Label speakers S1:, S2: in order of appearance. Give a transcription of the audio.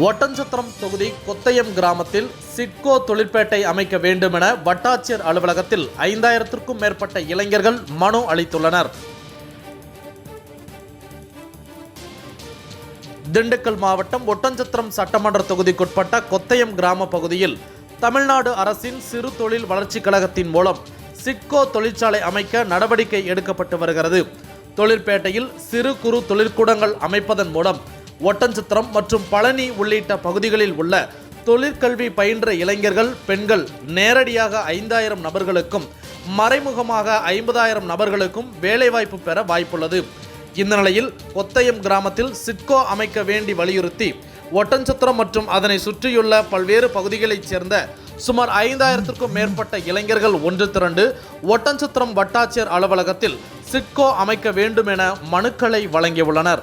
S1: ஒட்டஞ்சத்திரம் தொகுதி கொத்தயம் கிராமத்தில் சிட்கோ தொழிற்பேட்டை அமைக்க வேண்டுமென வட்டாட்சியர் அலுவலகத்தில் ஐந்தாயிரத்திற்கும் மேற்பட்ட இளைஞர்கள் மனு அளித்துள்ளனர். திண்டுக்கல் மாவட்டம் ஒட்டஞ்சத்திரம் சட்டமன்ற தொகுதிக்குட்பட்ட கொத்தயம் கிராம பகுதியில் தமிழ்நாடு அரசின் சிறு தொழில் வளர்ச்சிக் கழகத்தின் மூலம் சிட்கோ தொழிற்சாலை அமைக்க நடவடிக்கை எடுக்கப்பட்டு வருகிறது. தொழிற்பேட்டையில் சிறு குறு தொழிற்கூடங்கள் அமைப்பதன் மூலம் ஒட்டன்சத்திரம் மற்றும் பழனி உள்ளிட்ட பகுதிகளில் உள்ள தொழிற்கல்வி பயின்ற இளைஞர்கள் பெண்கள் நேரடியாக ஐந்தாயிரம் நபர்களுக்கும் மறைமுகமாக ஐம்பதாயிரம் நபர்களுக்கும் வேலைவாய்ப்பு பெற வாய்ப்புள்ளது. இந்த நிலையில் ஒத்தையம் கிராமத்தில் சிட்கோ அமைக்க வேண்டி வலியுறுத்தி ஒட்டன்சத்திரம் மற்றும் அதனை சுற்றியுள்ள பல்வேறு பகுதிகளைச் சேர்ந்த சுமார் ஐந்தாயிரத்திற்கும் மேற்பட்ட இளைஞர்கள் ஒன்று திரண்டு ஒட்டன்சத்திரம் வட்டாட்சியர் அலுவலகத்தில் சிட்கோ அமைக்க வேண்டும் என மனுக்களை வழங்கியுள்ளனர்.